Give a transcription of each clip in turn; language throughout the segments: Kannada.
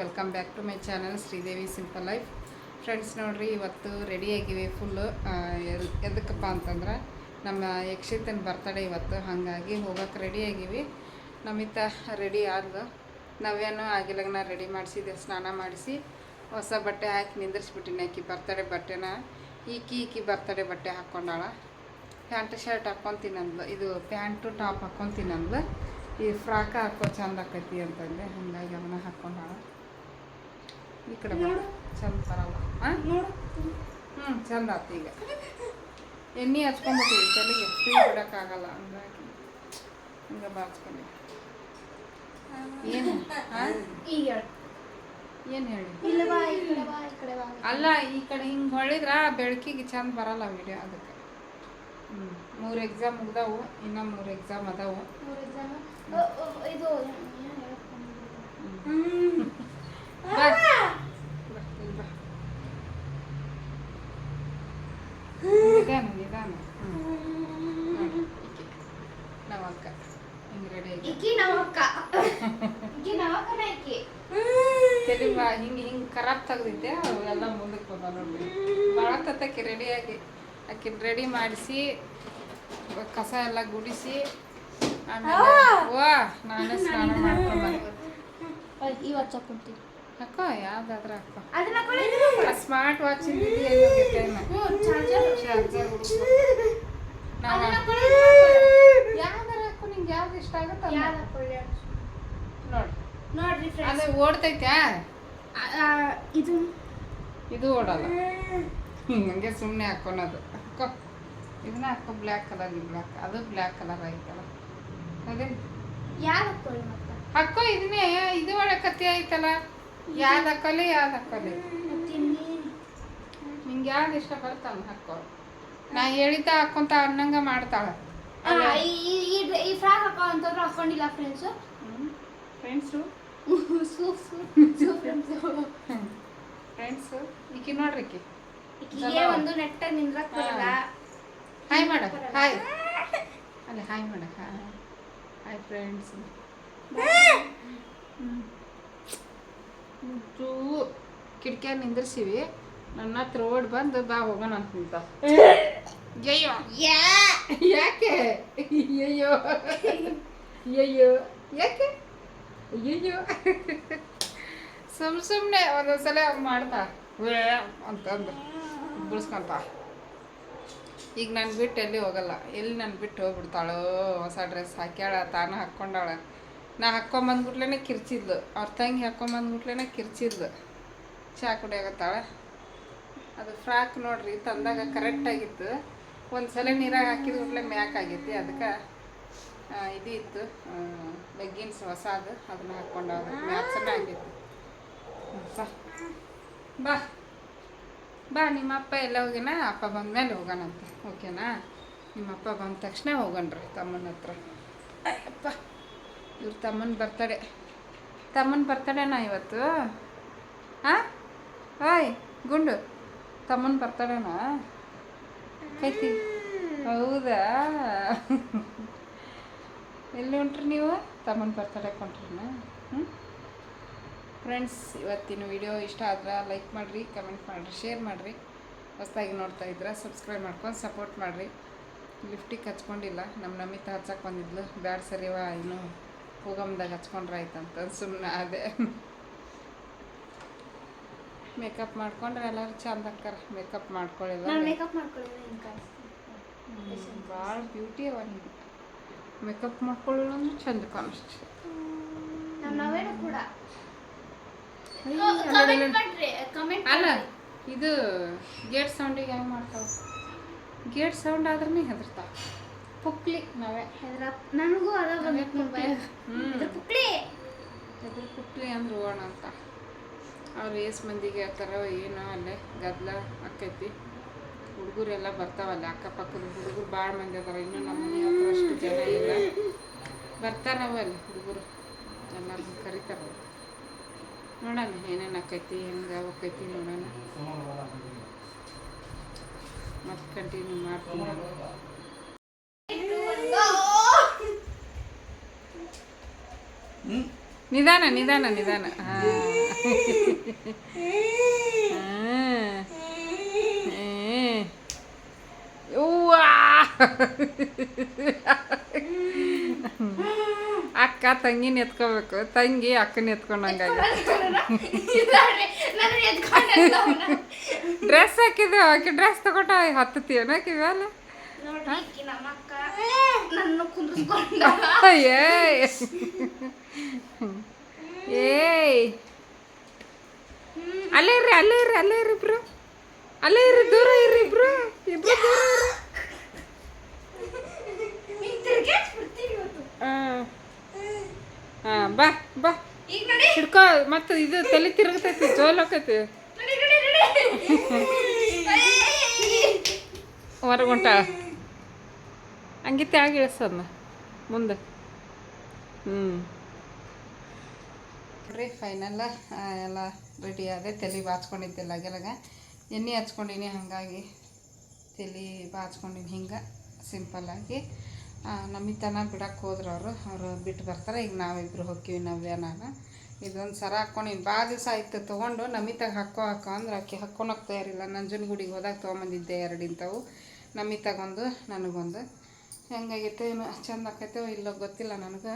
Welcome back to my channel Sridevi simple life friends ನೋಡ್ರಿ, ಇವತ್ತು ರೆಡಿಯಾಗಿವೆ ಫುಲ್ಲು ಎದಕ್ಕಪ್ಪ ಅಂತಂದ್ರೆ ನಮ್ಮ ಯಕ್ಷಿತನ ಬರ್ತಡೇ ಇವತ್ತು. ಹಾಗಾಗಿ ಹೋಗಕ್ಕೆ ರೆಡಿಯಾಗಿವಿ ನಮಿತ ರೆಡಿ ಆದ್ಲು ನಾವೇನು ನಾ ರೆಡಿ ಮಾಡಿಸಿದ್ದೆ, ಸ್ನಾನ ಮಾಡಿಸಿ. ಹೊಸ ಬಟ್ಟೆ ಹಾಕಿ ನಿಂದಿರ್ಸ್ಬಿಟ್ಟಿನಿ ಆಕಿ ಬರ್ತಡೇ ಬಟ್ಟೆನ. ಈಕಿ ಈಕಿ ಬರ್ತಡೇ ಬಟ್ಟೆ ಹಾಕ್ಕೊಂಡಾಳ ಪ್ಯಾಂಟ್ ಶರ್ಟ್ ಹಾಕ್ಕೊಂತೀನಿ ಅಂದ್ಲು ಇದು ಪ್ಯಾಂಟು ಟಾಪ್ ಹಾಕ್ಕೊಂತೀನಿ ಅಂದ್ಲು ಈ ಫ್ರಾಕ ಹಾಕೋ ಚಂದ ಆಕೈತಿ ಅಂತಂದೆ. ಹಾಗಾಗಿ ಅವನ್ನ ಹಾಕ್ಕೊಂಡಾಳ ಈ ಕಡೆ ನೋಡು. ಚಂದ ಬರಲ್ಲ. ಹಾಂ ನೋಡು. ಹ್ಞೂ ಚಂದ ಆತು ಈಗ. ಎಣ್ಣೆ ಹಚ್ಕೊಂಡ್ಬಿಟ್ಟು ತಲೆಗೆ ಫ್ರೀ ಬಿಡೋಕ್ಕಾಗಲ್ಲ. ಹಂಗಾಗಿ ಹಿಂಗೆ ಬಾಚ್ಕೊಂಡು ಏನು? ಏನು ಹೇಳಿ? ಅಲ್ಲ ಈ ಕಡೆ ಹಿಂಗೆ ಹೊಳಿದ್ರ ಬೆಳಕಿಗೆ ಚಂದ ಬರಲ್ಲ ವಿಡಿಯೋ ಅದಕ್ಕೆ. ಹ್ಞೂ ಮೂರು ಎಕ್ಸಾಮ್ ಮುಗ್ದಾವು ಇನ್ನೂ ಮೂರು ಎಕ್ಸಾಮ್ ಅದಾವು. ಮೂರು ಎಕ್ಸಾಮ್ ಇದು ಹಿಂಗೆ ಆಗಿ ಹಿಂಗೆ ಹಿಂಗೆ ಖರಾಬ್ ತೆಗ್ದಿದ್ದೆ ಎಲ್ಲ ಮುಂದಕ್ಕೆ ಬಂದ ನೋಡಿ ಭಾಳ ತತ್ತಕ್ಕೆ ರೆಡಿಯಾಗಿ ಆಕೆ ರೆಡಿ ಮಾಡಿಸಿ ಕಸ ಎಲ್ಲ ಗುಡಿಸಿ ಆಮೇಲೆ ಓ ನಾನೇ ಸ್ನಾನ ಮಾಡ್ಕೊಂಡು ಈ ಇವತ್ತು ಚಕ್ಕೊಂತೀನಿ ಅಕ್ಕೋ ಯಾವ್ದಾದ್ರ ಹಾಕೋ. Smart watch. ಯಾವ್ದಾರ ಹಾಕೋ ನಿಂಗೆ ಯಾವ್ದು ಇಷ್ಟ ಆಗುತ್ತೆ? ನೋಡಿ. ನೋಡ್ರಿ ಅದು ಓಡ್ತೈತ್ಯಾ? ಇದು. ಇದು ಓಡಲ್ಲ. ಹಂಗೆ ಸುಮ್ಮನೆ ಹಾಕೊಳೋದು. ಹಾಕೋ. ಇದನ್ನ ಹಾಕೋ ಬ್ಲ್ಯಾಕ್ ಕಲರ್ ಬ್ಲ್ಯಾಕ್. ಅದು ಬ್ಲ್ಯಾಕ್ ಕಲರ್ ಐತಲ್ಲ. ಅದೇ. ಯಾರು ಹಾಕೋ ಇದನ್ನೇ. ಇದು ಒಳ್ಳೆ ಕತ್ತಿ ಐತಲ್ಲ. ಯಾವ್ದು ಹಾಕೋಲಿ ಯಾವ್ದು ಹಾಕೋಲಿ? ನಿಂಗೆ ಯಾವ್ದು ಇಷ್ಟ ಬರ್ತಲ್ಲ ಹಾಕೋ ನಾ ಹೇಳಿದ ಹಾಕೊಂತ ಅನ್ನಂಗ ಮಾಡ್ತಾಳ. ಈ- ಫ್ರಾಕ್ ಹಾಕೋ ಅಂತಂದ್ರೆ ಹಾಕೊಂಡಿಲ್ಲ ಫ್ರೆಂಡ್ಸ್ ಫ್ರೆಂಡ್ಸು ಫ್ರೆಂಡ್ಸ್ ಫ್ರೆಂಡ್ಸು ಈಕಿ ನೋಡ್ರಿ ಈಕಿ. ಒಂದು ನೆಟ್ಟ ನಿಂದ್ರಕ್ ಬರಲ್ಲ. ಹಾಯ್ ಮಾಡ ಹಾಯ್ ಅಲ್ಲ ಹಾಯ್ ಮಾಡ ಹಾಯ್ ಫ್ರೆಂಡ್ಸ್ ಚೂ ಕಿಟಕಿಯಾಗ ನಿಂದಿರ್ಸಿವಿ. ನನ್ನ ಹತ್ರ ಓಡ್ ಬಂದು ಬಾ ಹೋಗೋಣ ಅಂತ ನಿಂತ. ಅಯ್ಯೋ ಯಾಕೆ? ಅಯ್ಯೋ ಅಯ್ಯೋ ಯಾಕೆ? ಅಯ್ಯೋ ಸುಮ್ ಸುಮ್ಮನೆ ಒಂದೊಂದ್ಸಲ ಮಾಡ್ತಾ. ಅಂತಂದು. ಬಿಡಿಸ್ಕೊಂತ. ಈಗ ನಾನು ಬಿಟ್ಟು ಎಲ್ಲಿ ಹೋಗಲ್ಲ. ಎಲ್ಲಿ ನಾನು ಬಿಟ್ಟು ಹೋಗ್ಬಿಡ್ತಾಳೋ ಹೊಸ ಡ್ರೆಸ್ ಹಾಕ್ಯಾಳ ತಾನು ಹಾಕ್ಕೊಂಡಾಳ. ನಾ ಹಾಕೊಂಬಂದ್ಬಿಟ್ಲೇ ಕಿರ್ಚಿದ್ಲು. ಅವ್ರ ತಂಗಿ ಹಾಕೊಂಬಂದ್ಬಿಟ್ಲೇ ಕಿರ್ಚಿದ್ಲು. ಚಹಾ ಕುಡಿಯಾಗತ್ತಾಳೆ ಅದು ಫ್ರಾಕ್ ನೋಡ್ರಿ ತಂದಾಗ ಕರೆಕ್ಟಾಗಿತ್ತು. ಒಂದು ಸಲ ನೀರಾಗ ಹಾಕಿದ ಕೂಡಲೇ ಮ್ಯಾಕ್ ಆಗೈತಿ ಅದಕ್ಕೆ ಇದು ಇತ್ತು ಲೆಗ್ಗಿನ್ಸ್ ಹೊಸದು. ಅದನ್ನ ಹಾಕ್ಕೊಂಡು ಮ್ಯಾಚನ್ನ ಮ್ಯಾಕ್ ಹ್ಮ್, ಬಾ. ಬಾ. ಬಾ ನಿಮ್ಮ ಅಪ್ಪ ಎಲ್ಲ ಹೋಗಿನ? ಅಪ್ಪ ಬಂದ್ಮೇಲೆ ಹೋಗೋಣಂತೆ. ಓಕೆನಾ? ನಿಮ್ಮ ಅಪ್ಪ ಬಂದ ತಕ್ಷಣ ಹೋಗೋಣ್ರಿ ತಮ್ಮನ ಹತ್ರ. ಅಯ್ಯಪ್ಪ ಇವ್ರ ತಮ್ಮನ ಬರ್ತಡೆ ತಮ್ಮನ ಬರ್ತಡೇನಾ ಇವತ್ತು? ಹಾಂ ಹಾಯ್ ಗುಂಡು. ತಮ್ಮನ ಬರ್ತಡೇನಾ ಕೈತಿ. ಹೌದಾ? ಎಲ್ಲಿ ಹೊಂಟ್ರಿ ನೀವು? ತಮ್ಮನ ಬರ್ತಡೇ ಕೊಂಟ್ರಿನ ಹ್ಞೂ ಫ್ರೆಂಡ್ಸ್ ಇವತ್ತಿನ ವಿಡಿಯೋ ಇಷ್ಟ ಆದ್ರೆ ಲೈಕ್ ಮಾಡಿರಿ ಕಮೆಂಟ್ ಮಾಡಿರಿ ಶೇರ್ ಮಾಡಿರಿ. ಹೊಸ್ದಾಗಿ ನೋಡ್ತಾ ಇದ್ರೆ ಸಬ್ಸ್ಕ್ರೈಬ್ ಮಾಡ್ಕೊಂಡು ಸಪೋರ್ಟ್ ಮಾಡಿರಿ. ಲಿಫ್ಟಿಗೆ ಹಚ್ಕೊಂಡಿಲ್ಲ. ನಮ್ಮ ನಮಿತ ಹಚ್ಚಕ್ಕೆ ಬಂದಿದ್ಲು. ಬ್ಯಾಡ್ ಸರಿವಾ ಇನ್ನು ಹೋಗಮ್ದಾಗ ಹಚ್ಕೊಂಡ್ರೆ ಆಯ್ತಂತ ಸುಮ್ಮನೆ ಅದೇ. ಮೇಕಪ್ ಮಾಡ್ಕೊಂಡ್ರೆ ಎಲ್ಲಾರು ಚಂದ ಅಕ್ಕಾರ. ಮೇಕಪ್ ಮಾಡ್ಕೊಳ್ಳಿಲ್ಲ ಮೇಕಪ್ ಮಾಡ್ಕೊಳ್ಳಿಲ್ಲ ಭಾಳ ಬ್ಯೂಟಿ ಅವ ಮೇಕಪ್ ಮಾಡ್ಕೊಳ್ಳಿಲ್ಲ ಅಂದ್ರೆ ಚಂದ ಕಾಣಿಸ್ತು. ಅಲ್ಲ ಇದು ಗೇಟ್ ಸೌಂಡಿಗೆ ಹೆಂಗ್ ಮಾಡ್ತಾವ ಗೇಟ್ ಸೌಂಡ್ ಆದ್ರೆ ಹೆದರ್ತಾವ ಪುಕ್ಲಿ. ನಾವೇ. ನನಗೂ ಅದ ಬಂದಿತ್ತು ಪುಕ್ಲಿ. ಎದ್ರ ಪುಕ್ಲಿ. ಅಂದ್ರೆ ಹೋಗೋಣ ಅಂತ. ಅವ್ರು ಏಸ್ ಮಂದಿಗೆ ಹೇಳ್ತಾರೋ ಏನೋ ಅಲ್ಲೇ ಗದ್ದಲ ಆಕೈತಿ ಹುಡುಗರೆಲ್ಲ ಬರ್ತಾವಲ್ಲ ಅಕ್ಕಪಕ್ಕದ ಹುಡುಗರು ಭಾಳ ಮಂದಿ ಅದಾರ ಇನ್ನೂ ನಮ್ಮ ಮನೆ ಹತ್ರ ಅಷ್ಟು ಜನ ಇಲ್ಲ. ಬರ್ತಾರವ ಅಲ್ಲಿ ಹುಡುಗರು. ಎಲ್ಲರಿಗೂ ಕರಿತಾರ. ನೋಡೋಣ ಏನೇನು ಆಕೈತಿ ಹೆಂಗೆ ಹೋಕೈತಿ ನೋಡೋಣ. ಮತ್ತೆ ಕಂಟಿನ್ಯೂ ಮಾಡ್ತೀನಿ. ನಿಧಾನ ನಿಧಾನ ನಿಧಾನ. ಅಕ್ಕ ತಂಗಿನ ಎತ್ಕೋಬೇಕು. ತಂಗಿ ಅಕ್ಕನ ಎತ್ಕೊಂಡಂಗ ಡ್ರೆಸ್ ಹಾಕಿದೆ ಆಕೆ ಡ್ರೆಸ್ ತಗೊಂಡ ಹತ್ತತಿ ಏನಾಕಿದ್ಯಾಲ ಏಯ್. ಏಯ್ ಅಲ್ಲೇ ಇರ್ರಿ ಅಲ್ಲೇ ಇರ್ರಿ ಅಲ್ಲೇ ಇರ್ರಿ ಇಬ್ರು. ಅಲ್ಲೇ ಇರ್ರಿ ದೂರ ಇರ್ರಿ ಇಬ್ರು. ಇಬ್ರು ದೂರ ಹಾಂ ಹಾಂ ಬಾ ಬಾ. ಹಿಡ್ಕೋ ಮತ್ತೆ ಇದು ತಲೆ ತಿರುಗತೈತಿ ಜೋಲ್ ನೋಡಿ ಹೊರಗುಂಟ ಹಂಗೆ ತ್ಯಾಗ ಮುಂದೆ. ಹ್ಞೂ ನೋಡ್ರಿ ಫೈನಲ್ಲ ಎಲ್ಲ ರೆಡಿ ಆದೆ. ತಲೆ ಬಾಚ್ಕೊಂಡಿದ್ದೆ ಲಗಲಗ ಎಣ್ಣೆ ಹಚ್ಕೊಂಡಿನಿ, ಹಾಗಾಗಿ ತಲೆ ಬಾಚ್ಕೊಂಡಿನಿ ಹಿಂಗೆ ಸಿಂಪಲ್ಲಾಗಿ ನಮಿತನ ಬಿಡಕ್ಕೆ ಹೋದ್ರು ಅವರು. ಅವರು ಬಿಟ್ಟು ಬರ್ತಾರೆ. ಈಗ ನಾವಿಬ್ರು ಹೋಗ್ತೀವಿ ನವ್ಯ, ನಾನು. ಇದೊಂದು ಸರ ಹಾಕ್ಕೊಂಡಿನಿ ಭಾಳ ದಿವಸ ಆಯ್ತು. ತೊಗೊಂಡು ನಮಿತಾಗ ಹಾಕೋ ಹಾಕೋ ಅಂದ್ರೆ ಆಕೆ ಹಾಕ್ಕೊಳಕ್ಕೆ ತಯಾರಿಲ್ಲ. ನಂಜನಗೂಡಿಗೆ ಹೋದಾಗ ತೊಗೊಂಬಂದಿದ್ದೆ ಎರಡು ಇಂಥವು. ನಮಿತಾಗೊಂದು, ನನಗೊಂದು. ಹೆಂಗಾಗೈತೆ ಏನು ಚಂದ ಆಕೈತೆ ಇಲ್ಲೋ ಗೊತ್ತಿಲ್ಲ ನನಗೆ.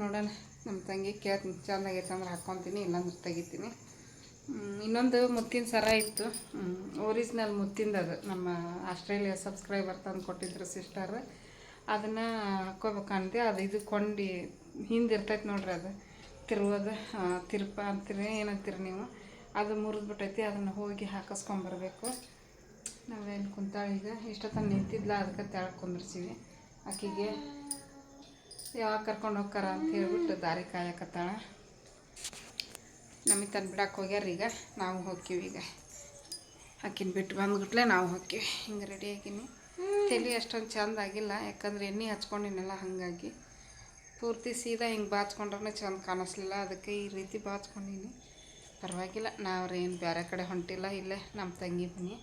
ನೋಡೋಣ, ನಮ್ಮ ತಂಗಿ ಕೇಳ್ತೀನಿ ಚಂದ ಆಗೈತೆ ಅಂದ್ರೆ ಹಾಕ್ಕೊತೀನಿ, ಇಲ್ಲಾಂದ್ರೆ ತೆಗಿತೀನಿ. ಇನ್ನೊಂದು ಮುತ್ತಿನ ಸರ ಇತ್ತು. ಒರಿಜಿನಲ್ ಮುತ್ತಿಂದ ಅದು. ನಮ್ಮ ಆಸ್ಟ್ರೇಲಿಯಾ ಸಬ್ಸ್ಕ್ರೈಬರ್ ತಂದು ಕೊಟ್ಟಿದ್ರು ಸಿಸ್ಟರ್ ಅದನ್ನು ಹಾಕ್ಕೋಬೇಕಂತೆ ಅದು. ಇದು ಕೊಂಡಿ ಹಿಂದೆ ಇರ್ತೈತೆ ನೋಡ್ರಿ ಅದು. ತಿರುವುದು ತಿರುಪ ಅಂತೀರಿ, ಏನಂತೀರಿ ನೀವು. ಅದು ಮುರಿದ್ಬಿಟ್ಟೈತಿ, ಅದನ್ನು ಹೋಗಿ ಹಾಕಿಸ್ಕೊಂಬರ್ಬೇಕು. ನಾವೇನು ಕುಂತಾಳೀಗ ಇಷ್ಟೊತ್ತನ ನಿಂತಿದ್ಲ, ಅದಕ್ಕೆ ತೆಳಗೆ ಆಕಿಗೆ. ಯಾವಾಗ ಕರ್ಕೊಂಡು ಹೋಗ್ತಾರ ಅಂತ ಹೇಳ್ಬಿಟ್ಟು ದಾರಿ ಕಾಯಕತ್ತಾಳ. ನಮಗೆ ತಂದು ಬಿಡಕ್ಕೆ ಹೋಗ್ಯಾರ ಈಗ. ನಾವು ಹೋಗ್ತೀವಿ ಈಗ. ಆಕಿನ ಬಿಟ್ಟು ಬಂದ್ಬಿಟ್ಲೆ ನಾವು ಹೋಗ್ತೀವಿ. ಹಿಂಗೆ ರೆಡಿ ಆಗಿನಿ. ತಲೆ ಅಷ್ಟೊಂದು ಚಂದ ಆಗಿಲ್ಲ. ಯಾಕಂದ್ರೆ ಎಣ್ಣೆ ಹಚ್ಕೊಂಡಿನಲ್ಲ ಹಾಗಾಗಿ. ಪೂರ್ತಿ ಸೀದಾ ಹಿಂಗೆ ಬಾಚ್ಕೊಂಡ್ರೆ ಚಂದ ಕಾಣಿಸ್ಲಿಲ್ಲ. ಅದಕ್ಕೆ ಈ ರೀತಿ ಬಾಚ್ಕೊಂಡಿನಿ. ಪರವಾಗಿಲ್ಲ. ನಾವು ಏನು ಬೇರೆ ಕಡೆ ಹೊಂಟಿಲ್ಲ. ಇಲ್ಲೇ ನಮ್ಮ ತಂಗಿ ಬನ್ನಿ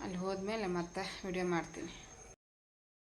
ಅಲ್ಲಿ ಹೋದ್ಮೇಲೆ ಮತ್ತೆ ವಿಡಿಯೋ ಮಾಡ್ತೀನಿ.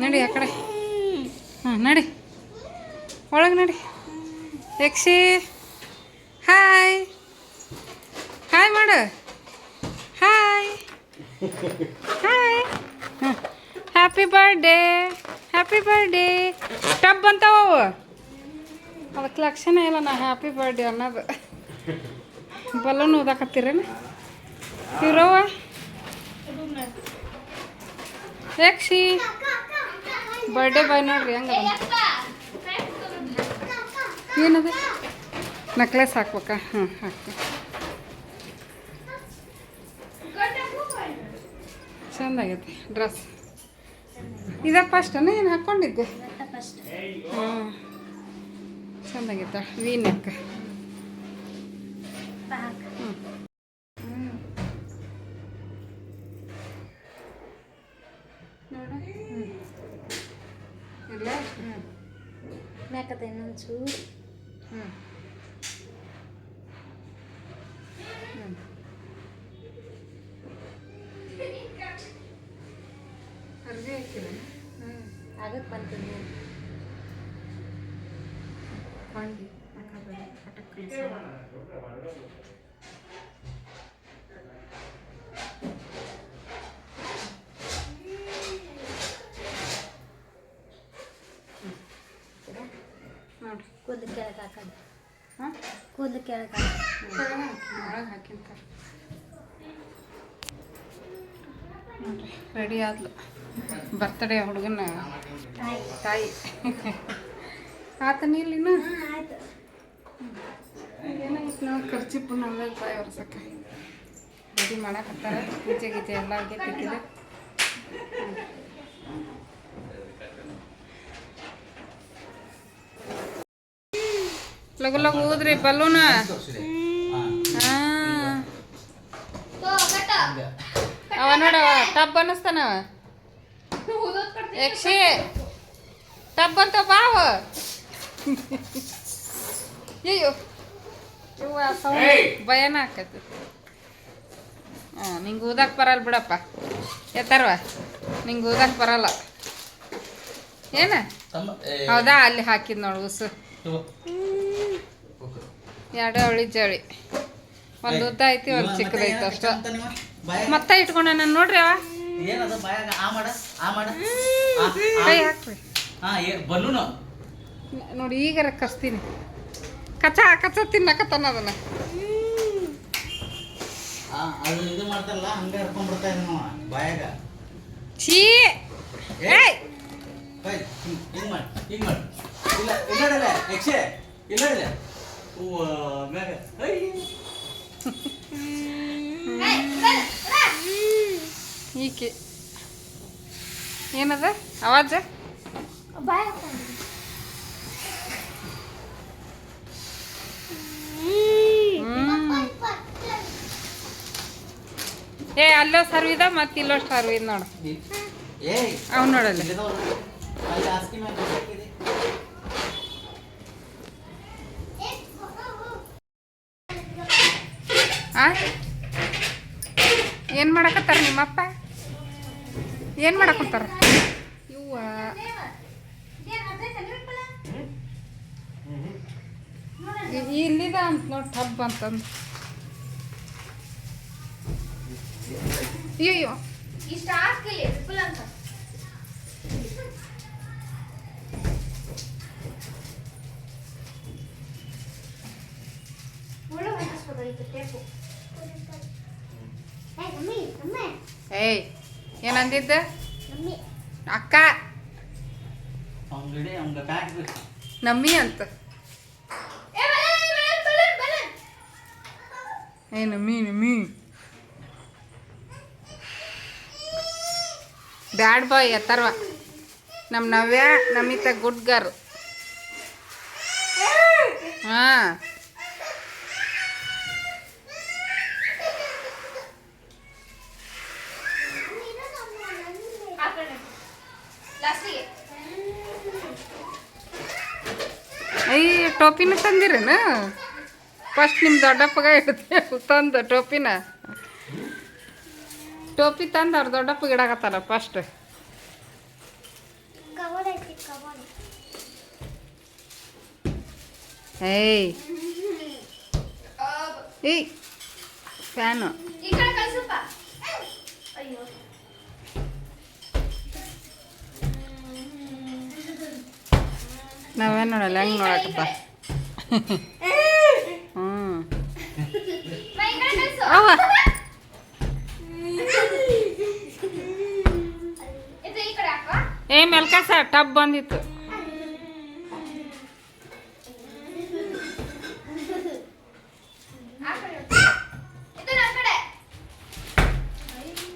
ನಡಿ ಆ ಕಡೆ ಹಾಂ ನಡಿ ಒಳಗೆ ನಡಿ. ಯಕ್ಷಿ. ಹಾಯ್ ಹಾಯ್ ಮಾಡು. Hi hi happy birthday happy birthday tub ಅಂತಾವ ಅವು. ಅದಕ್ಕೆ ಲಕ್ಷಣ ಇಲ್ಲ ನಾ ಹ್ಯಾಪಿ ಬರ್ಡೇ ಅನ್ನೋದು. ಬಲೂನ್ ಓದಾಕತ್ತೀರೇನು ಇವ್ರವ್ವ ಯಕ್ಷಿ. ಬರ್ಡೇ ಬಾಯ್ ನೋಡ್ರಿ ಹೆಂಗ ಏನದು? ನೆಕ್ಲೆಸ್ ಹಾಕ್ಬೇಕಾ? ಹ್ಞೂ ಹಾಕ್ತೀನಿ. ಚಂದಾಗೈತಿ ಡ್ರೆಸ್ ಇದ ಫಸ್ಟನ ಏನು ಹಾಕ್ಕೊಂಡಿದ್ದೆ? ಹಾಂ, ಚಂದಾಗೈತ? ವಿ ನೆಕ್ ನೋಡು. ಹ್ಞೂ ಇನ್ನೊಂದು ಚೂರು ಹ್ಞೂ ಅರ್ವಿ ಹಾಕಿಲ್ಲ ಹ್ಞೂ ಆಗಕ್ಕೆ ಬಂತೀನಿ. ನೀವು ಹಾಕೋಬೇಡ ಪಟಕ್ ನೋಡಿ ಕೂದಲು ಕೆಳಗೆ ಹಾಕೋದು ಹಾಂ ಕೂದಲು ಕೆಳಗೆ ಒಳಗೆ ಹಾಕಿಂತಾರೆ ನೋಡ್ರಿ ರೆಡಿ ಆದ್ಲು. ಬರ್ತಡೇ ಹುಡುಗನ. ತಾಯಿ. ಆತನ ಇಲ್ಲಿನ ಆಯ್ತು. ಏನಾಯ್ತು ನಾವು ಖರ್ಚಿಪ್ಪು ನಮ್ದಾಗ ತಾಯಿ ಒರ್ಸಕ್ಕೆ. ರೆಡಿ ಮಾಡಕತ್ತಾರ. ಪೂಜೆ ಗೀಜೆ ಎಲ್ಲ ಆಗೈತಿದೆ ಲಗು ಲಗು ಹೋದ್ರಿ ಬಲೂನ ತೋರ್ಸಿದೆ ಹಾ ತೋ ಕಟ್ಟ ಅವ ನೋಡವ ಟಬ್ ಅನ್ನಿಸ್ತಾನ. ಯಕ್ಷಿ ಟಬ್ ಅಂತ ಬಾವ. ಅಯ್ಯೋ ಸೌಂಡ್ ಭಯನ ಆಕೈತಿ. ಹಾಂ ನಿಂಗೆ ಊದಕ್ಕೆ ಬರಲ್ಲ ಬಿಡಪ್ಪ. ಎತ್ತಾರವ. ನಿಂಗೆ ಊದಕ್ಕೆ ಬರಲ್ಲ. ಏನ? ಹೌದಾ ಅಲ್ಲಿ ಹಾಕಿದ್ ನೋಡು ಉಸು. ಎರಡು ಅವಳಿ ಜಳಿ. ಒಂದು ಉದ್ದ ಐತಿ ಒಂದು ಚಿಕ್ಕದೈತಿ ಅಷ್ಟ. ಮತ್ತೆ ಇಟ್ಕೊಂಡ ನಾನು ನೋಡ್ರಿ ಅವ. ಏನದ ಬಾಯಾಗ? ಆ ಮಾಡ ಆ ಮಾಡ. ಕೈ ಹಾಕ್ರಿ. ಹಾ ಏ ಬಲೂನು ನೋಡಿ ಈಗಾರ ಕಚ್ತೀನಿ ಕಚ ಕಚ ತಿನ್ನಕತ್ತಾನ ಅದನ್ನ. ಆ, ಅದು ಇದು ಮಾಡ್ತಾರಲ್ಲ ಹಂಗ ಹರ್ಕೊಂಡ್ ಬರ್ತಾ ಇದ್ದ ನಾವು ಬಾಯಾಗ. ಛೀ. ಏಯ್. ಬೈ ಹಿಂಗ್ ಮಾಡಿ ಹಿಂಗ್ ಮಾಡಿ. ಇಲ್ಲ ಇಲ್ಲ ಇಲ್ಲ ಯಕ್ಷೆ ಇಲ್ಲ ಇಲ್ಲ ಹೂವ ಮ್ಯಾಗ. ಐ. ಈಕೆ. ಏನದ? ಅವಾಜ. ಏ ಅಲ್ಲೋ ಸರ್ವಿದ ಮತ್ತೆ ಇಲ್ಲೋ ಸರ್ವಿದ ನೋಡು. ನೋಡಲ್ಲ. ನೋಡಿ. ಆ? ಏನು ಮಾಡಕತ್ತಾರ ನಿಮ್ಮಪ್ಪ? ಏನು ಮಾಡಕತ್ತಾರ ಇವ್ವ. ಇದೇನ್ ಅದೇ ತಲೆಬಿಟ್ಟಲ್ಲ? ಇ- ಇಲ್ಲಿದ ಅಂತ ನೋಡಿ ಟಬ್ ಅಂತಂದು. ಅಯ್ಯೋ ಇಷ್ಟ ಹಾಕಿಲ್ಲ ವಿಪುಲ್ ಅಂತ. ಏಯ್. ಏನಂದಿದ್ದ? ಅಕ್ಕ. ನಮ್ಮಿ ಅಂತ. ಏನು ಮೀನು ನಮ್ಮಿ ಬ್ಯಾಡ್ ಬಾಯ್ ಎತ್ತರ್ವ. ನಮ್ಮ ನವ್ಯ ನಮಿತ ಗುಡ್ ಗರ್ ಹಾಂ. ಅಯ್ಯ ಟೋಪಿನ ತಂದಿರೇನ? ಫಸ್ಟ್ ನಿಮ್ಮ ದೊಡ್ಡಪ್ಪಗ ಹಿಡ್ದೆ ತಂದು ಟೋಪಿನ. ಟೋಪಿ ತಂದು ಅವ್ರ ದೊಡ್ಡಪ್ಪಗೆ ಇಡಾಕತ್ತಾರ ಫಸ್ಟ್ ಏಯ್. ಏಯ್ ಫ್ಯಾನು ನಾವೇ ನೋಡಲ್ಲ ಹೆಂಗೆ ನೋಡಕ್ಕಪ್ಪ ಹ್ಞೂ ಏ ಮೆಲ್ಕಸ ಟಬ್ ಬಂದಿತ್ತು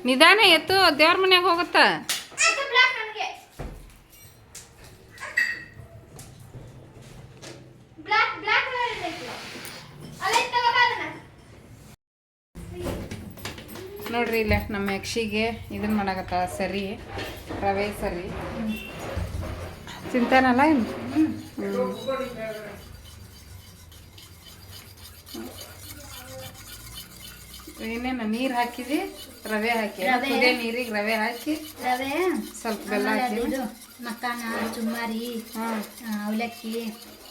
ನಿಧಾನ ಎತ್ತು ದೇವ್ರ ಮನ್ಯಾಗ ಹೋಗುತ್ತಾ ಇದು ಬ್ಲಾಕ್ ನನಗೆ ಬ್ಲಾಕ್ ಬ್ಲಾಕ್ ಕಲರ್ ಇದೆ ಅಲ್ಲೇ ತಗೋಬಾರನ ನೋಡ್ರಿ ಇಲ್ಲ ನಮ್ಮ ಯಕ್ಷಿಗೆ ಇದನ್ನ ಮಾಡಕತ್ತ ಸರಿ ರವೆ ಸರಿ. ತಿಂತಾನಲ್ಲ ಏನು? ಹ್ಞೂ ಏನೇನು ನೀರು ಹಾಕಿದಿ? ರವೆ ಹಾಕಿ. ರವೆ. ನೀರಿಗೆ ರವೆ ಹಾಕಿ. ರವೆ? ಸ್ವಲ್ಪ ಬೆಲ್ಲ ಹಾಕಿ. ಮಕ್ಕಾನ ಚುಮ್ಮಾರಿ ಅವಲಕ್ಕಿ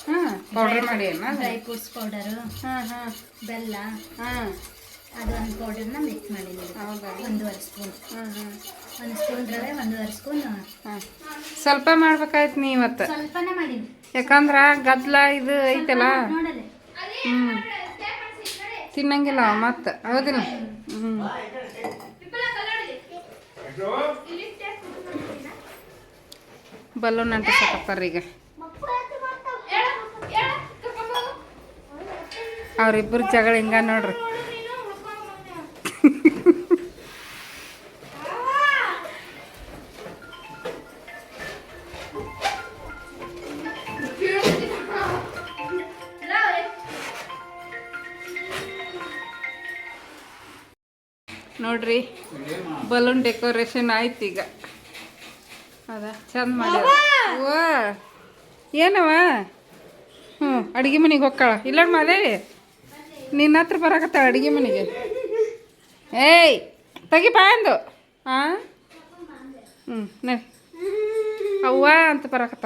ಹಾಂ ಪೌಡರ್ ಮಾಡಿ ಡ್ರೈ ಫ್ರೂಟ್ಸ್ ಪೌಡರು ಹಾಂ ಹಾಂ. ಬೆಲ್ಲ. ಹಾಂ. ಅದು ಒಂದು ಪೌಡರ್ನ ಮಿಕ್ಸ್ ಮಾಡಿದ್ದೀನಿ. ಒಂದೂವರೆ ಸ್ಪೂನ್. ಒಂದು ಸ್ಪೂನ್ ರವೆ ಒಂದೂವರೆ ಸ್ಪೂನ್ ಸ್ವಲ್ಪ ಮಾಡ್ಬೇಕಾಯ್ತು ನೀ ಇವತ್ತು ಸ್ವಲ್ಪನೇ ಮಾಡೀನಿ ಯಾಕಂದ್ರ ಗದ್ಲ ಇದು ಐತಲ್ಲ? ಹ್ಮ್. ಹ್ಞೂ ತಿನ್ನಂಗಿಲ್ಲ ಮತ್ತೆ. ಹೌದಿಲ್ಲ? ಹ್ಞೂ ಬಲೂನ್ ಅಂಟಿಸಕತ್ತಾರ ಈಗ. ಅವ್ರಿಬ್ಬರು ಜಗಳ ಹಿಂಗ ನೋಡ್ರಿ. ನೋಡ್ರಿ ಬಲೂನ್ ಡೆಕೋರೇಷನ್ ಆಯ್ತು ಈಗ. ಅದ ಚಂದ ಮಾಡ್ಯಾರ. ಓ ಏನವ? ಹ್ಞೂ ಅಡುಗೆ ಮನೆಗೆ ಹೋಗ್ಕಳ. ಇಲ್ಲ ಮಾದೇ ನಿನ್ನ ಹತ್ರ ಬರಕತ್ತಾಳ ಅಡುಗೆ ಮನೆಗೆ. ಏಯ್, ತಗಿ ಅಂದು. ಹಾಂ ಹ್ಞೂ ನಡಿ. ಅವ್ವ ಅಂತ ಬರಕತ್ತ.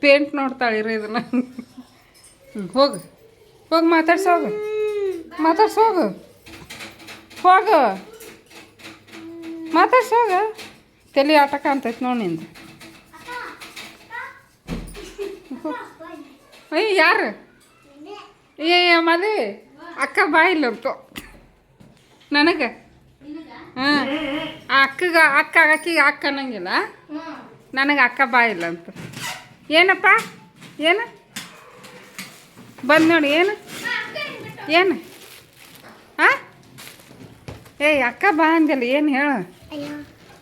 ಪೇಂಟ್ ನೋಡ್ತಾಳಿರಿ ಇದನ್ನ. ಹ್ಞೂ ಹೋಗು. ಹೋಗಿ, ಮಾತಾಡ್ಸ, ಹೋಗು. ಮಾತಾಡ್ಸ, ಹೋಗು. ಹೋಗ. ಮಾತಾಡ್ಸ, ಹೋಗು. ತಲೆ ಆಟಕ ಕಾಣ್ತೈತೆ ನೋಡಿ ನಿಂದು. ಅಯ್ಯ ಯಾರು? ಏ ಮದಿ ಅಕ್ಕ ಬಾಯಿಲ್ಲಂತು ನನಗೆ? ಹಾಂ. ಅಕ್ಕಗ, ಅಕ್ಕ ಅಕ್ಕಿಗೆ ಅಕ್ಕ ಅನ್ನಂಗಿಲ್ಲ? ನನಗೆ ಅಕ್ಕ ಬಾ ಇಲ್ಲ ಅಂತ. ಏನಪ್ಪ? ಏನು? ಬಂದು ನೋಡಿ, ಏನು? ಏನು? ಹಾಂ ಏಯ್, ಅಕ್ಕ ಬಾ ಅಂದಿಲ್ಲ, ಏನು ಹೇಳು?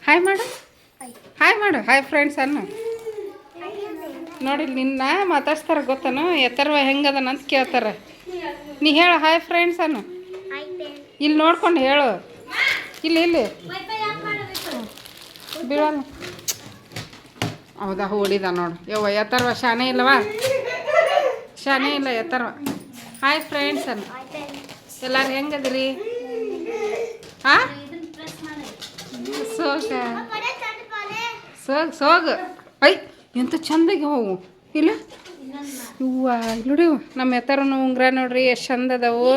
ಹಾಯ್ ಮಾಡು. ಹಾಯ್ ಮಾಡು. ಹಾಯ್ ಫ್ರೆಂಡ್ಸ್ ಅನ್ನು. ನೋಡಿ, ನಿನ್ನ ಮಾತಾಡ್ಸ್ತಾರ ಗೊತ್ತನು? ಎತ್ತರವ ಹೆಂಗದನ ಅಂತ ಕೇಳ್ತಾರ. ನೀ ಹೇಳು ಹಾಯ್ ಫ್ರೆಂಡ್ಸ್ ಅನ್ನು. ಇಲ್ಲಿ ನೋಡ್ಕೊಂಡು ಹೇಳು. ಇಲ್ಲಿ ಇಲ್ಲಿ. ಬೀಳಲ್ಲ ಹೌದಾ ಹೋಳಿದ ನೋಡು. ಯವ್ವ ಎತ್ತರ್ವ? ಶಾನೆ ಇಲ್ಲವಾ? ಶಾನೆ ಇಲ್ಲ ಎತ್ತರ್ವ. ಹಾಯ್ ಫ್ರೆಂಡ್ಸ್ ಅನ್ನ ಎಲ್ಲಾರು ಹೆಂಗದ್ರಿ? ಹಾಂ ಸೋಗ. ಸೋಗ ಸೋಗ. ಐ ಎಂತ ಚಂದಾಗಿ ಹೋಗು. ಇಲ್ಲ? ಇವ್ವ ನೋಡಿ ನಮ್ಮ ಎತ್ತರನು ಉಂಗ್ರ ನೋಡ್ರಿ ಎಷ್ಟು ಚಂದ ಅದಾವು.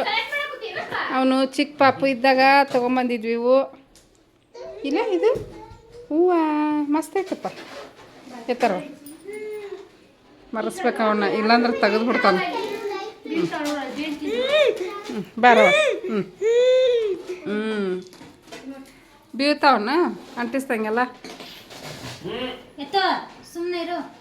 ಅವನು ಚಿಕ್ಕ ಪಾಪು ಇದ್ದಾಗ ತೊಗೊಂಬಂದಿದ್ವಿ ಇವು. ಇಲ್ಲ ಇದು? ಹೂವು, ಮಸ್ತ್ ಐತಪ್ಪ. ಎತ್ತರ. ಮರೆಸ್ಬೇಕು ಅವನ್ನ ಇಲ್ಲಾಂದ್ರೆ ತೆಗೆದು ಬಿಡ್ತಾನೆ. ಹ್ಞೂ ಬಾರ. ಹ್ಞೂ ಹ್ಞೂ ಬೀಳ್ತಾವನ್ನ ಅಂಟಿಸ್ದಂಗೆಲ್ಲ? ಸುಮ್ಮನೆ ಇರು.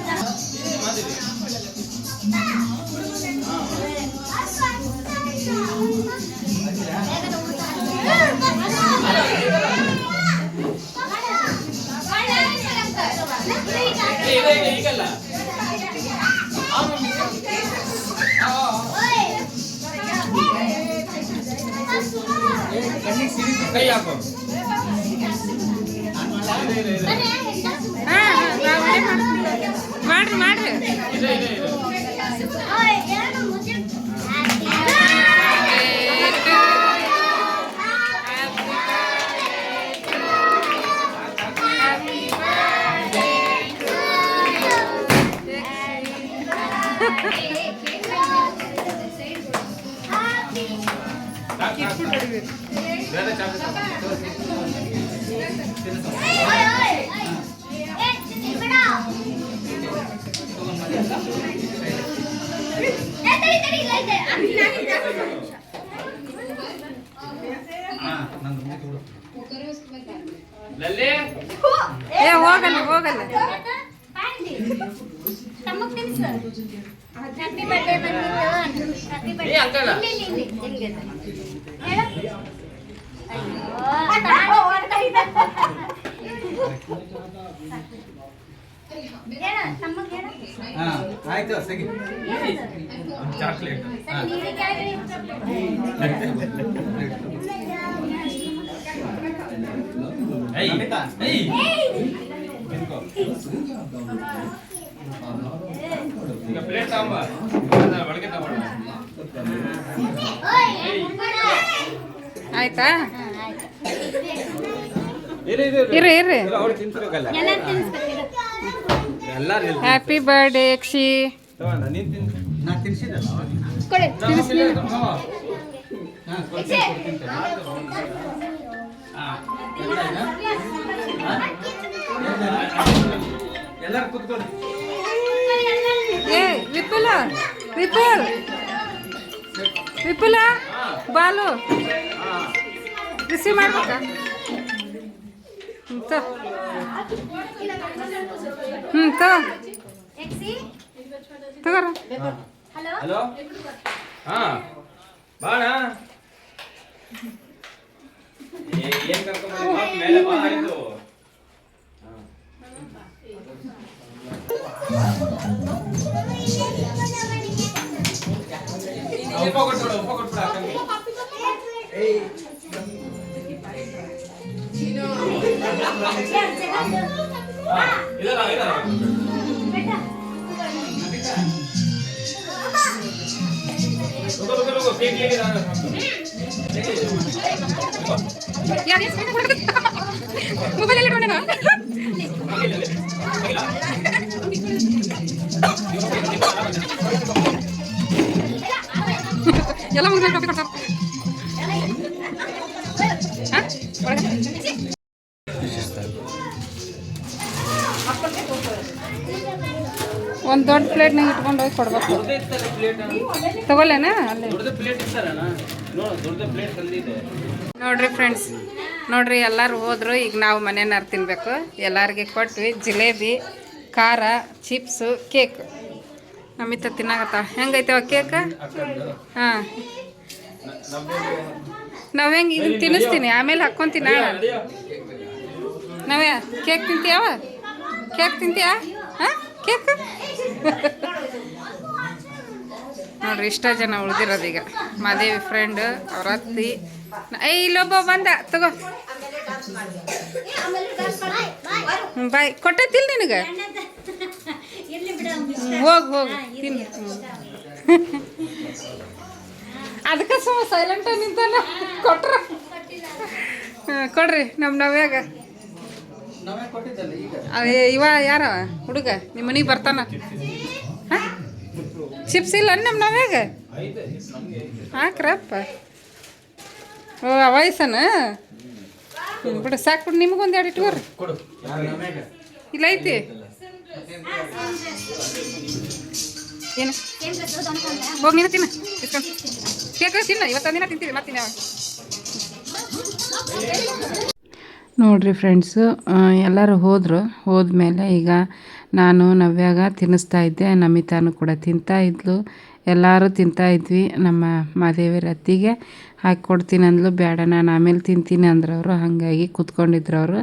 ಕಣ್ಣಿಗೆ ಸಿರಿ ಕೈ ಹಾಕು ಇದೆ ಇದೆ ಇದೆ ಮಾಡ್ರಿ ಮಾಡ್ರಿ ಚಾಕ್ಲೇಟ್. ಈಗ ಪ್ಲೇಟ್ ತಗೊಂಬ. ಒಳಗೆ ತಗೊಂಡು ಆಯ್ತಾ? ಇರ್ರಿ ಇರ್ರಿ ಹ್ಯಾಪಿ ಬರ್ಡೇ ಯಕ್ಷಿ ತಗೊಂಡ ನೀನ್ ತಿನ್ ನಾ ತಿನ್ಸಿದಲ್ಲ ಕೊಡಿ ಎಲ್ಲಾರು ಕೂತ್ಕೊಳ್ಳಿ ಏ ವಿಪುಲ ವಿಪುಲ್ ವಿಪುಲ ಬಾಲು ರಿಸೀವ್ ಮಾಡ್ಬೇಕಾ ಹ್ಞೂ ತೋ ಹ್ಞೂ ತೋ ಎಕ್ಸಿ ತಗೋರ ಹಲೋ ಹಲೋ ಹಾ ಬಾಣ ಏನ್ ಕರ್ಕೊಂಡ್ ಬಂದಿ? ಬಾ, ಮೇಲೆ ಬಾ ಆಯ್ತು ಹಾ. ಉಪ್ಪ ಕೊಟ್ಬಿಡು ಉಪ್ಪ ಕೊಟ್ಬಿಡು ಅಕ್ಕಂಗೆ. ಹಾ, ಇದಲ್ಲ ಇದಲ್ಲ ಮೊಬೈಲ್ ಇಟ್ಕೊಂಡೇನ ಎಲ್ಲ ಮುಗಿದ ಕಾಪಿ ಕೊಡ್ತಾರೆ ಒಂದ್ ದೊಡ್ಡ ಪ್ಲೇಟ್ನಾಗ ಇಟ್ಕೊಂಡು ಹೋಗಿ ಕೊಡ್ಬೇಕು. ತಗೊಳ್ಳೇನಾ? ಪ್ಲೇಟ್ ಅಲ್ಲೇ ಪ್ಲೇಟ್ ಪ್ಲೇಟ್ ನೋಡ್ರಿ ಫ್ರೆಂಡ್ಸ್ ನೋಡ್ರಿ ಎಲ್ಲರೂ ಹೋದ್ರು ಈಗ ನಾವು ಮನೆಯಾರು ತಿನ್ಬೇಕು. ಎಲ್ಲರಿಗೆ ಕೊಟ್ವಿ ಜಿಲೇಬಿ ಖಾರ ಚಿಪ್ಸು ಕೇಕ್ ನಮಿತ ತಿನ್ನಾಗತ್ತ ಹೆಂಗೈತವ ಕೇಕ್ ಹಾಂ. ನಾವು ಹೆಂಗೆ ಇದು ತಿನ್ನಿಸ್ತೀನಿ? ಆಮೇಲೆ ಹಾಕ್ಕೊಂತೀನಿ ನಾಳೆ ನಾವೇ ಕೇಕ್ ತಿಂತೀಯವ ಕೇಕ್ ತಿಂತೀಯಾ? ಹಾಂ? ಕೇಕ್ ನೋಡ್ರಿ ಇಷ್ಟ ಜನ ಉಳಿದಿರೋದು ಈಗ. ಮಾದೇವಿ ಫ್ರೆಂಡ್ ಅವ್ರ ಅತ್ತಿ. ಏ ಇಲ್ಲೊಬ್ಬ ಬಂದ. ತಗೋ. ಬಾಯ್. ಕೊಟ್ಟತಿಲ್ ನಿನಗೆ? ಹೋಗಿ ಹೋಗಿ. ಅದಕ್ಕೆ ಸುಮ್ಮ ಸೈಲೆಂಟ್ ನಿಂತಲ್ಲ ಕೊಟ್ರ? ಕೊಡ್ರಿ ನಮ್ಮ ನವ್ಯಾಗ ನಾವೇ ಕೊಟ್ಟಿದ್ದಲ್ಲ ಈಗ ಅದೇ ಇವ ಯಾರ? ಹುಡುಗ? ನಿಮ್ಮ ಮನೆಗೆ ಬರ್ತಾನ? ಹಾಂ? ಚಿಪ್ಸ್ ಇಲ್ಲ ನಮ್ಮ ಐತೆ ಹಾಕ್ರಪ್ಪ. ಓ ವಯಸ್ಸನ? ಬಿಡು ಸಾಕು ಬಿಡು ನಿಮಗೊಂದು ಎರಡು ಇಟ್ಕೋರಿ ಇಲ್ಲ ಐತಿ. ಏನು? ಹೋಗಿ ನೀನು ತಿನ್ನ. ಇಸ್ಕೊಂಡು. ಕೇಕ್ ತಿನ್ನ. ಇವತ್ತೊಂದಿನ ದಿನ ತಿಂತೀವಿ ಮತ್ತೆ ತಿನ್ನ ನೋಡ್ರಿ ಫ್ರೆಂಡ್ಸು ಎಲ್ಲರೂ ಹೋದರು. ಹೋದ್ಮೇಲೆ ಈಗ ನಾನು ನವ್ಯಾಗ ತಿನ್ನಿಸ್ತಾ ಇದ್ದೆ. ನಮಿತಾನು ಕೂಡ ತಿಂತಾ ಇದ್ಲು. ಎಲ್ಲರೂ ತಿಂತಾ ಇದ್ವಿ. ನಮ್ಮ ಮಾದೇವಿರ ಅತ್ತಿಗೆ ಹಾಕಿ ಅಂದ್ಲು. ಬೇಡ ನಾನು ಆಮೇಲೆ ತಿಂತೀನಿ ಅಂದ್ರು ಅವರು. ಹಾಗಾಗಿ ಕೂತ್ಕೊಂಡಿದ್ರು ಅವರು.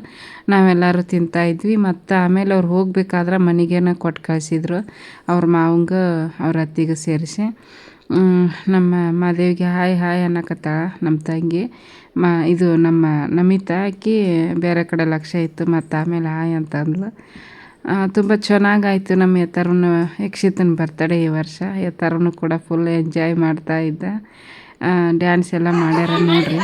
ನಾವೆಲ್ಲರೂ ತಿಂತಾ ಇದ್ವಿ. ಮತ್ತು ಆಮೇಲೆ ಅವ್ರು ಹೋಗಬೇಕಾದ್ರೆ ಮನೆಗೇನ ಕೊಟ್ಟು ಕಳಿಸಿದ್ರು. ಅವ್ರ ಮಾವಂಗೆ ಅವ್ರ ಅತ್ತಿಗೆ ಸೇರಿಸಿ. ನಮ್ಮ ಮಾದೇವಿಗೆ ಹಾಯ್ ಹಾಯ್ ಅನ್ನಕತ್ತಾಳ ನಮ್ಮ ತಂಗಿ. ಮ, ಇದು ನಮ್ಮ ನಮಿತಾ ಆಕಿ ಬೇರೆ ಕಡೆ ಲಕ್ಷ್ಯ ಇತ್ತು, ಮತ್ತು ಆಮೇಲೆ ಹಾಯ್ ಅಂತ ಅಂದ್ಲು. ತುಂಬ ಚೆನ್ನಾಗಾಯಿತು ನಮ್ಮ ಎತ್ತರನ ಯಕ್ಷಿತನ ಬರ್ತಡೆ ಈ ವರ್ಷ. ಎತ್ತರನು ಕೂಡ ಫುಲ್ ಎಂಜಾಯ್ ಮಾಡ್ತಾ ಇದ್ದ. ಡ್ಯಾನ್ಸ್ ಎಲ್ಲ ಮಾಡ್ಯಾರ ನೋಡ್ರಿ.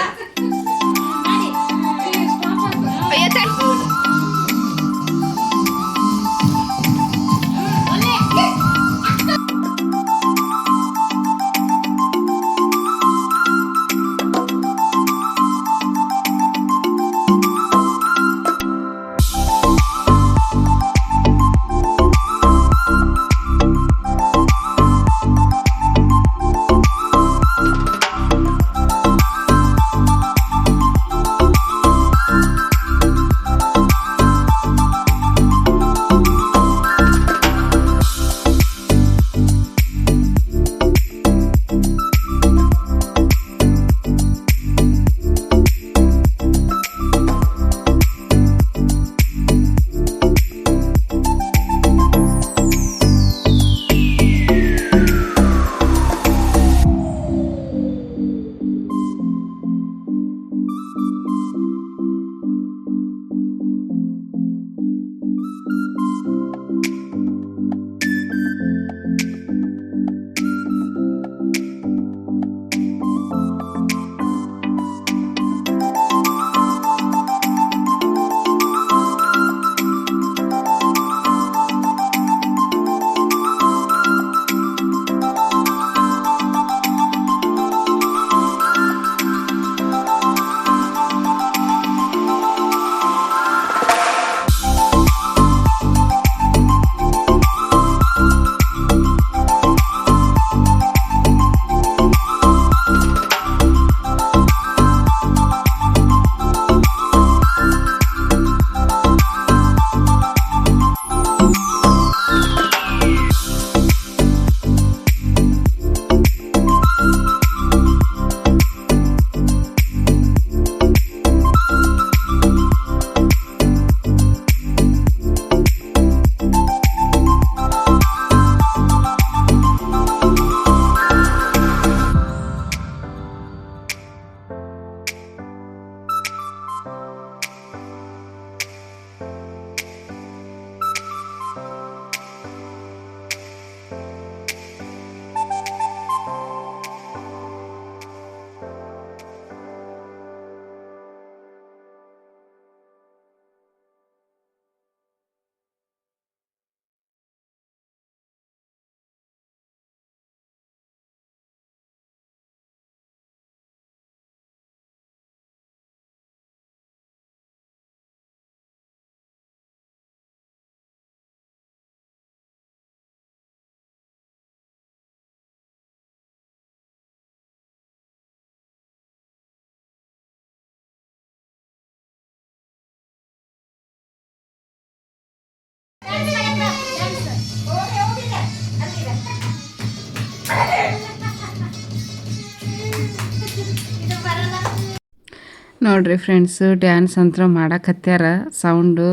ನೋಡ್ರಿ ಫ್ರೆಂಡ್ಸ್ ಡ್ಯಾನ್ಸ್ ಅಂತೂ ಮಾಡಕತ್ಯಾರ ಸೌಂಡು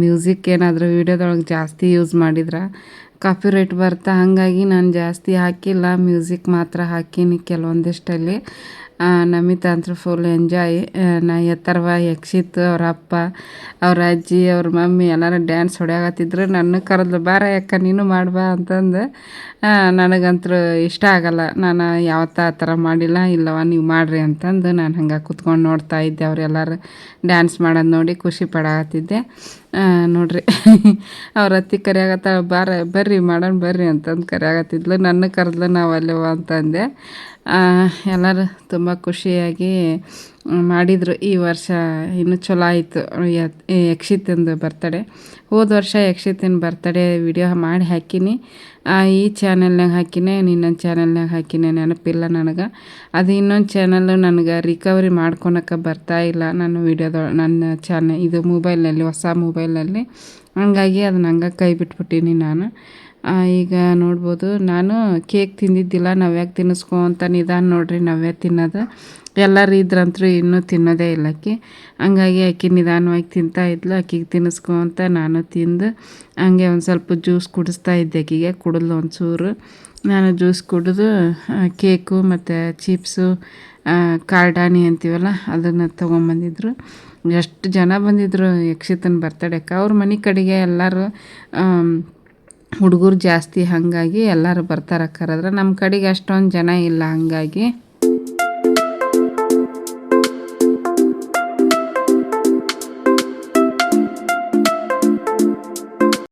ಮ್ಯೂಸಿಕ್ ಏನಾದರೂ ವೀಡಿಯೋದೊಳಗೆ ಜಾಸ್ತಿ ಯೂಸ್ ಮಾಡಿದ್ರೆ. ಕಾಪಿರೈಟ್ ಬರ್ತಾ, ಹಾಗಾಗಿ ನಾನು ಜಾಸ್ತಿ ಹಾಕಿಲ್ಲ. ಮ್ಯೂಸಿಕ್ ಮಾತ್ರ ಹಾಕೀನಿ ಕೆಲವೊಂದಿಷ್ಟಲ್ಲಿ. ನಮಿತಾ ಅಂತೂ ಫುಲ್ ಎಂಜಾಯ್ ನಾ ಎತ್ತರವ ಯಕ್ಷಿತ್ ಅವ್ರ ಅಪ್ಪ ಅವ್ರ ಅಜ್ಜಿ ಅವ್ರ ಮಮ್ಮಿ ಎಲ್ಲರೂ ಡ್ಯಾನ್ಸ್ ಹೊಡ್ಯಾಕತ್ತಿದ್ರು. ನನ್ನ ಕರೆದ್ಲು ಬಾರ ಯಾಕ ನೀನು ಮಾಡ್ಬಾ ಅಂತಂದು. ನನಗಂತೂ ಇಷ್ಟ ಆಗಲ್ಲ. ನಾನು ಯಾವತ್ತ ಆ ಥರ ಮಾಡಿಲ್ಲ ಇಲ್ಲವ ನೀವು ಮಾಡಿರಿ ಅಂತಂದು ನಾನು ಹಂಗೆ ಕುತ್ಕೊಂಡು ನೋಡ್ತಾ ಇದ್ದೆ. ಅವರೆಲ್ಲರೂ ಡ್ಯಾನ್ಸ್ ಮಾಡೋದು ನೋಡಿ ಖುಷಿ ಪಡಾಕತ್ತಿದ್ದೆ. ಆ, ನೋಡ್ರಿ. ಅವ್ರ ಅತ್ತಿ ಕರೆಯಾಗತ್ತ ಬಾರ, ಬರ್ರಿ ಮಾಡೋಣ ಬರ್ರಿ ಅಂತಂದು ಕರಿಯಾಗತ್ತಿದ್ಲು. ನನ್ನ ಕರೆದ್ಲು ನಾವು ಅಲ್ಲಿವ ಅಂತಂದೆ ಎಲ್ಲರೂ ತುಂಬ ಖುಷಿಯಾಗಿ ಮಾಡಿದರು. ಈ ವರ್ಷ ಇನ್ನೂ ಚಲೋ ಆಯಿತು. ಯಕ್ಷಿತಂದು ಬರ್ತಡೆ ಹೋದ ವರ್ಷ ಯಕ್ಷಿತಿನ ಬರ್ತಡೇ ವಿಡಿಯೋ ಮಾಡಿ ಹಾಕೀನಿ. ಈ ಚಾನಲ್ನಾಗ ಹಾಕಿನೇ ಇನ್ನೊಂದು ಚಾನಲ್ನಾಗ ಹಾಕಿನೇ ನೆನಪಿಲ್ಲ ನನಗೆ. ಅದು ಇನ್ನೊಂದು ಚಾನಲ್ಲು ನನಗೆ ರಿಕವರಿ ಮಾಡ್ಕೊಳಕ್ಕೆ ಬರ್ತಾ ಇಲ್ಲ ನನ್ನ ವಿಡಿಯೋದೊಳ ನನ್ನ ಚಾನ ಇದು ಮೊಬೈಲ್ನಲ್ಲಿ ಹೊಸ ಮೊಬೈಲಲ್ಲಿ ಹಂಗಾಗಿ ಅದನ್ನ ಹಂಗೆ ಕೈ ಬಿಟ್ಬಿಟ್ಟೀನಿ ನಾನು. ಆ, ಈಗ ನೋಡ್ಬೋದು ನಾನು ಕೇಕ್ ತಿಂದಿದ್ದಿಲ್ಲ ನಾವ್ಯಾಕೆ ತಿನ್ನಿಸ್ಕೊ ಅಂತ ನಿಧಾನ ನೋಡ್ರಿ ನಾವೇ ತಿನ್ನೋದು. ಎಲ್ಲರೂ ಇದ್ರಂತೂ ಇನ್ನೂ ತಿನ್ನೋದೇ ಇಲ್ಲ ಆಕಿ. ಹಂಗಾಗಿ ಆಕಿ ನಿಧಾನವಾಗಿ ತಿಂತಾ ಇದ್ಲು, ಆಕಿಗೆ ತಿನ್ನಿಸ್ಕೊ ಅಂತ ನಾನು ತಿಂದು ಹಂಗೆ ಒಂದು ಸ್ವಲ್ಪ ಜ್ಯೂಸ್ ಕುಡಿಸ್ತಾ ಇದ್ದೆ ಆಕಿಗೆ, ಕುಡಿದ್ಲು ಒಂಚೂರು ನಾನು ಜ್ಯೂಸ್ ಕುಡಿದು ಕೇಕು ಮತ್ತು ಚಿಪ್ಸು ಕಾರ್ಡಾನಿ ಅಂತೀವಲ್ಲ, ಅದನ್ನು ತೊಗೊಂಬಂದಿದ್ರು. ಎಷ್ಟು ಜನ ಬಂದಿದ್ರು, ಯಕ್ಷಿತನ ಬರ್ತಡೇಕ್ಕೆ ಅವ್ರ ಮನೆ ಕಡೆಗೆ ಎಲ್ಲರೂ ಹುಡುಗರು ಜಾಸ್ತಿ, ಹಾಗಾಗಿ ಎಲ್ಲರೂ ಬರ್ತಾರೆ ಕರೆದ್ರೆ ನಮ್ಮ ಕಡೆಗೆ ಅಷ್ಟೊಂದು ಜನ ಇಲ್ಲ ಹಾಗಾಗಿ.